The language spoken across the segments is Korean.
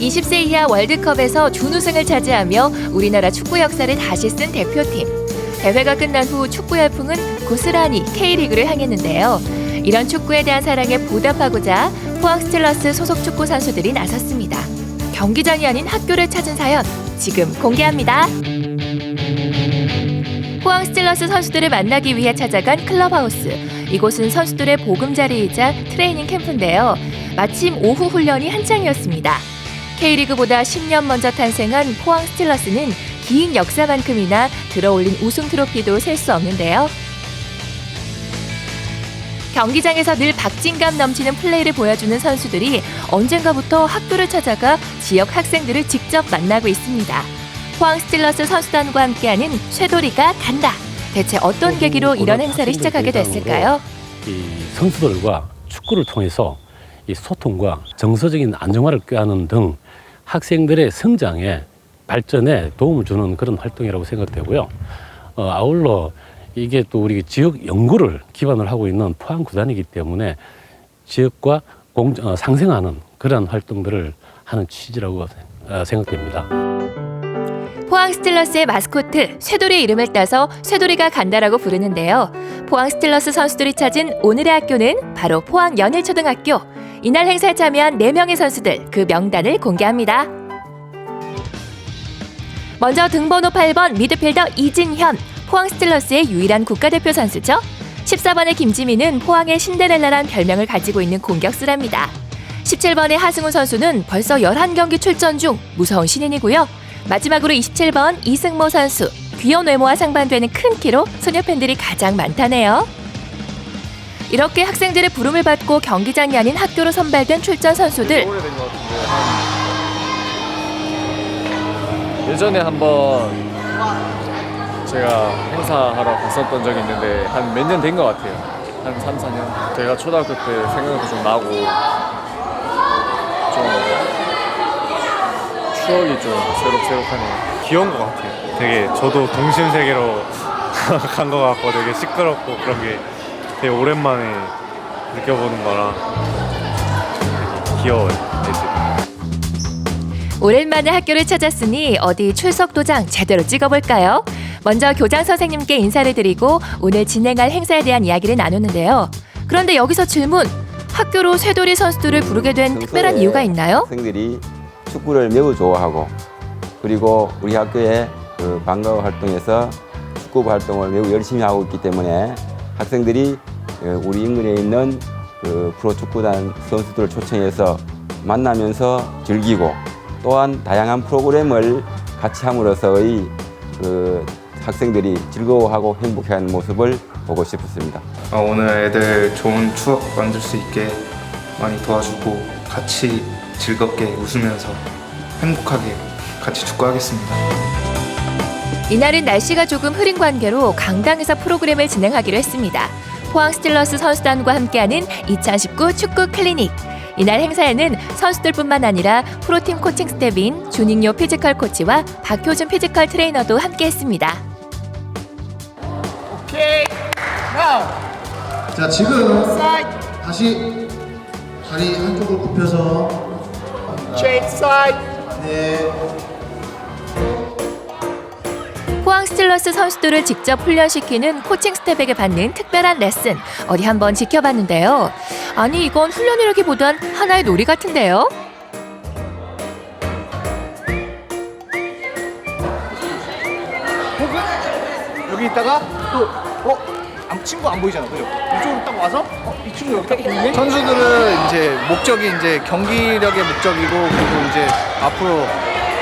(20세) 이하 월드컵에서 준우승을 차지하며 우리나라 축구 역사를 다시 쓴 대표팀 대회가 끝난 후 축구 열풍은 고스란히 K리그를 향했는데요 이런 축구에 대한 사랑에 보답하고자 포항 스틸러스 소속 축구 선수들이 나섰습니다 경기장이 아닌 학교를 찾은 사연 지금 공개합니다. 포항 스틸러스 선수들을 만나기 위해 찾아간 클럽하우스. 이곳은 선수들의 보금자리이자 트레이닝 캠프인데요. 마침 오후 훈련이 한창이었습니다. K리그보다 10년 먼저 탄생한 포항 스틸러스는 긴 역사만큼이나 들어올린 우승 트로피도 셀 수 없는데요. 경기장에서 늘 박진감 넘치는 플레이를 보여주는 선수들이 언젠가부터 학교를 찾아가 지역 학생들을 직접 만나고 있습니다. 포항 스틸러스 선수단과 함께하는 쇠돌이가 간다. 대체 어떤 계기로 이런 행사를 시작하게 됐을까요? 이 선수들과 축구를 통해서 이 소통과 정서적인 안정화를 꾀하는 등 학생들의 성장에 발전에 도움을 주는 그런 활동이라고 생각되고요. 어, 아울러 이게 또 우리 지역 연구를 기반으로 하고 있는 포항 구단이기 때문에 지역과 공, 어, 상생하는 그런 활동들을 하는 취지라고 어, 생각됩니다. 포항 스틸러스의 마스코트 쇠돌이 이름을 따서 쇠돌이가 간다라고 부르는데요. 포항 스틸러스 선수들이 찾은 오늘의 학교는 바로 포항 연일초등학교. 이날 행사에 참여한 4명의 선수들 그 명단을 공개합니다. 먼저 등번호 8번 미드필더 이진현, 포항 스틸러스의 유일한 국가대표 선수죠. 14번의 김지민은 포항의 신데렐라란 별명을 가지고 있는 공격수랍니다. 17번의 하승우 선수는 벌써 11경기 출전 중 무서운 신인이고요. 마지막으로 27번 이승모 선수. 귀여운 외모와 상반되는 큰 키로 소녀 팬들이 가장 많다네요. 이렇게 학생들의 부름을 받고 경기장이 아닌 학교로 선발된 출전 선수들. 예전에 한번 제가 행사하러 갔었던 적이 있는데 한 몇 년 된 것 같아요 한 3, 4년 제가 초등학교 때 생각도 좀 나고 좀 추억이 좀 새록새록하네요 귀여운 것 같아요. 되게 저도 동심 세계로 간 것 같고 되게 시끄럽고 그런 게 되게 오랜만에 느껴보는 거라 되게 귀여워요. 애들이. 오랜만에 학교를 찾았으니 어디 출석 도장 제대로 찍어볼까요? 먼저 교장 선생님께 인사를 드리고 오늘 진행할 행사에 대한 이야기를 나누는데요. 그런데 여기서 질문. 학교로 쇠돌이 선수들을 부르게 된 특별한 이유가 있나요? 학생들이 축구를 매우 좋아하고 그리고 우리 학교의 그 방과 활동에서 축구 활동을 매우 열심히 하고 있기 때문에 학생들이 어, 우리 인근에 있는 그 프로 축구단 선수들을 초청해서 만나면서 즐기고 또한 다양한 프로그램을 같이 함으로써의 그 학생들이 즐거워하고 행복해하는 모습을 보고 싶었습니다. 어, 오늘 애들 좋은 추억 만들 수 있게 많이 도와주고 같이 즐겁게 웃으면서 행복하게 같이 축구하겠습니다. 이날은 날씨가 조금 흐린 관계로 강당에서 프로그램을 진행하기로 했습니다. 포항 스틸러스 선수단과 함께하는 2019 축구 클리닉. 이날 행사에는 선수들뿐만 아니라 프로팀 코칭 스텝인 준익료 피지컬 코치와 박효준 피지컬 트레이너도 함께했습니다. 자 지금 다시 다리 한쪽을 굽혀서 네 포항 스틸러스 선수들을 직접 훈련시키는 코칭 스텝에게 받는 특별한 레슨 어디 한번 지켜봤는데요. 아니 이건 훈련이라기보단 하나의 놀이 같은데요. 여기 있다가 또 어? 안- 친구 안 보이잖아, 그죠? 이쪽으로 딱 와서 어? 이 친구 여기 딱 보이네? 선수들은 이제 목적이 이제 경기력의 목적이고 그리고 이제 앞으로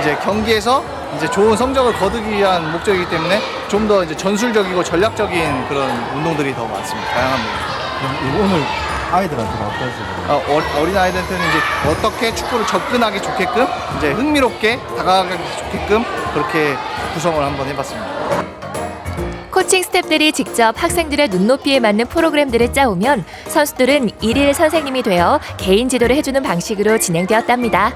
이제 경기에서 이제 좋은 성적을 거두기 위한 목적이기 때문에 좀 더 이제 전술적이고 전략적인 그런 운동들이 더 많습니다. 다양합니다. 오늘 아이들한테 어떠세요? 어, 어- 어 린 아이들한테는 이제 어떻게 축구를 접근하기 좋게끔 이제 흥미롭게 다가가기 좋게끔 그렇게 구성을 한번 해봤습니다. 코칭 스텝들이 직접 학생들의 눈높이에 맞는 프로그램들을 짜오면 선수들은 일일 선생님이 되어 개인 지도를 해주는 방식으로 진행되었답니다.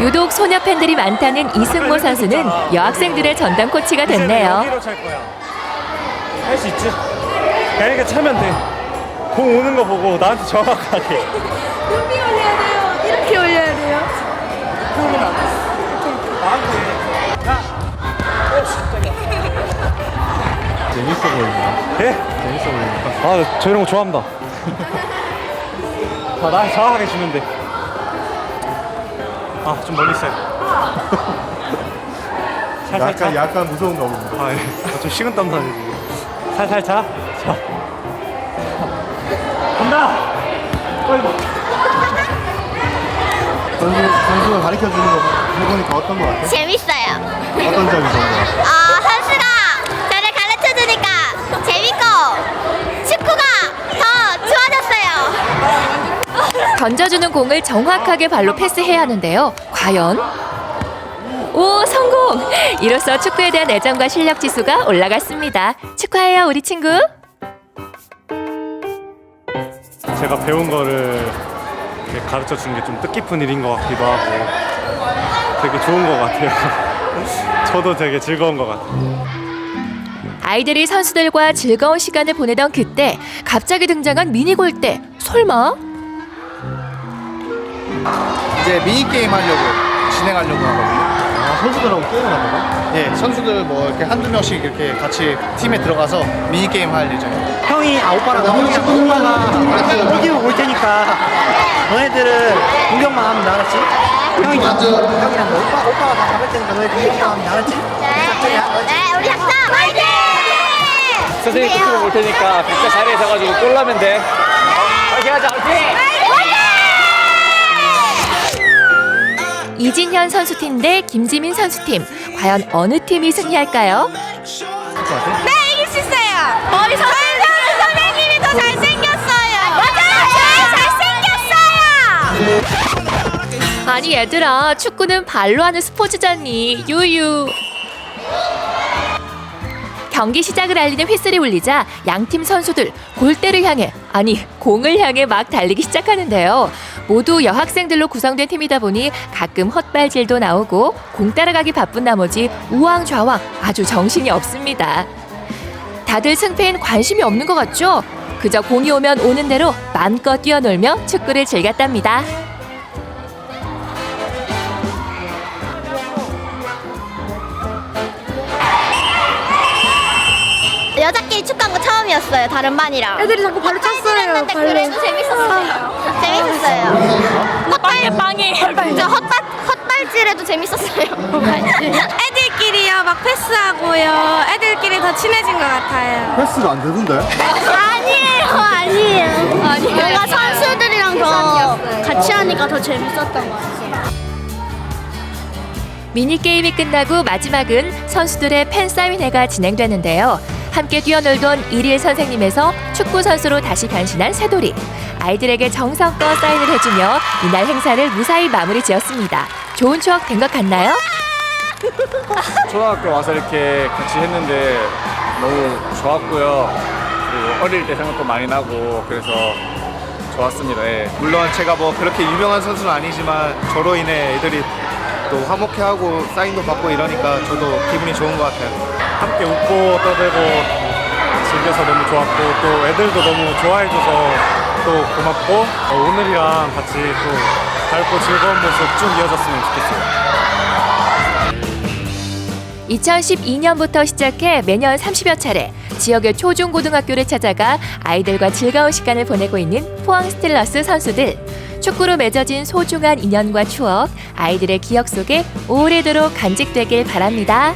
유독 소녀 팬들이 많다는 이승모 선수는 여학생들의 전담 코치가 됐네요. 여기로 찰 거야. 할 수 있지? 이렇게 차면 돼. 공 오는 거 보고 나한테 정확하게. 높이 올려야 돼요. 이렇게 올려야 돼요. 재밌어 보이네요. 예? 재밌어 보이니까. 아, 저 이런 거 좋아합니다. 아, 나 정확하게 주면 돼. 아, 좀 멀리 있어요. 살살 차. 약간 약간 무서운가 봅니다. 아, 예. 아, 좀 식은땀 나네, 지금. 살살 차. 자. 간다! 어이구. 선수 선수가 가르쳐 주는 거 해보니까 어떤 거 같아? 재밌어요. 어떤 점이 좋은 거 같아? 아, 선수가 저를 가르쳐 주니까 재밌고 축구가 더 좋아졌어요. 던져주는 공을 정확하게 발로 패스해야 하는데요. 과연? 오, 성공! 이로써 축구에 대한 애정과 실력 지수가 올라갔습니다. 축하해요, 우리 친구. 제가 배운 거를 가르쳐 주는 게좀 뜻깊은 일인 것 같기도 하고 되게 좋은 것 같아요. 저도 되게 즐거운 것 같아요. 아이들이 선수들과 즐거운 시간을 보내던 그때 갑자기 등장한 미니 골대. 설마? 이제 미니 게임 하려고 진행하려고 하거든요. 아, 선수들하고 게임을 한다고? 예, 선수들 뭐 이렇게 한두 명씩 이렇게 같이 팀에 들어가서 미니 게임 할 예정이에요. 형이 아 오빠랑 나머지랑 오빠가 이기고 올 테니까 너네들은 공격만 하면 돼, 알았지? 형이 형이랑 너 오빠 오빠가 다 잡을 테니까 너희들 공격만 하면 돼, 알았지? 작전이야. 네, 우리 학생 화이팅! 선생님 코치로 볼 테니까 각자 자리에 서가지고 골 나면 돼. 파이팅 하자, 파이팅! 이진현 선수팀 대 김지민 선수팀. 과연 어느 팀이 승리할까요? 네, 이길 수 있어요. 머리 선생님, 선생님이 더 잘생겼어요. 맞아요, 잘생겼어요. 아니 얘들아 축구는 발로 하는 스포츠잖니 유유 경기 시작을 알리는 휘슬이 울리자 양팀 선수들 골대를 향해 아니 공을 향해 막 달리기 시작하는데요 모두 여학생들로 구성된 팀이다 보니 가끔 헛발질도 나오고 공 따라가기 바쁜 나머지 우왕좌왕 아주 정신이 없습니다 다들 승패엔 관심이 없는 것 같죠? 그저 공이 오면 오는 대로 마음껏 뛰어놀며 축구를 즐겼답니다. 여자끼리 축구한 거 처음이었어요, 다른 반이랑. 애들이 자꾸 발로 찼어요. 그래도 재밌었어요. 재밌었어요. 헛발 빵이. 저 헛발 헛발질해도 재밌었어요. 애들끼리요 막 패스하고요. 애들끼리 더 친해진 것 같아요. 패스가 안 되던데? 아니에요, 아니에요. 아니에요. 뭔가 선수들이랑 더 같이 하니까 더 재밌었던 것 같아요. 미니게임이 끝나고 마지막은 선수들의 팬사인회가 진행되는데요. 함께 뛰어놀던 일일 선생님에서 축구 선수로 다시 변신한 새돌이. 아이들에게 정성껏 사인을 해주며 이날 행사를 무사히 마무리 지었습니다. 좋은 추억 된 것 같나요? 초등학교 와서 이렇게 같이 했는데 너무 좋았고요. 어릴 때 생각도 많이 나고 그래서 좋았습니다. 예. 물론 제가 뭐 그렇게 유명한 선수는 아니지만 저로 인해 애들이 또 화목해하고 사인도 받고 이러니까 저도 기분이 좋은 것 같아요. 함께 웃고 떠들고 즐겨서 너무 좋았고 또 애들도 너무 좋아해줘서 또 고맙고 어, 오늘이랑 같이 또 밝고 즐거운 모습 쭉 이어졌으면 좋겠어요. 2012년부터 시작해 매년 30여 차례 지역의 초중고등학교를 찾아가 아이들과 즐거운 시간을 보내고 있는 포항 스틸러스 선수들. 축구로 맺어진 소중한 인연과 추억, 아이들의 기억 속에 오래도록 간직되길 바랍니다.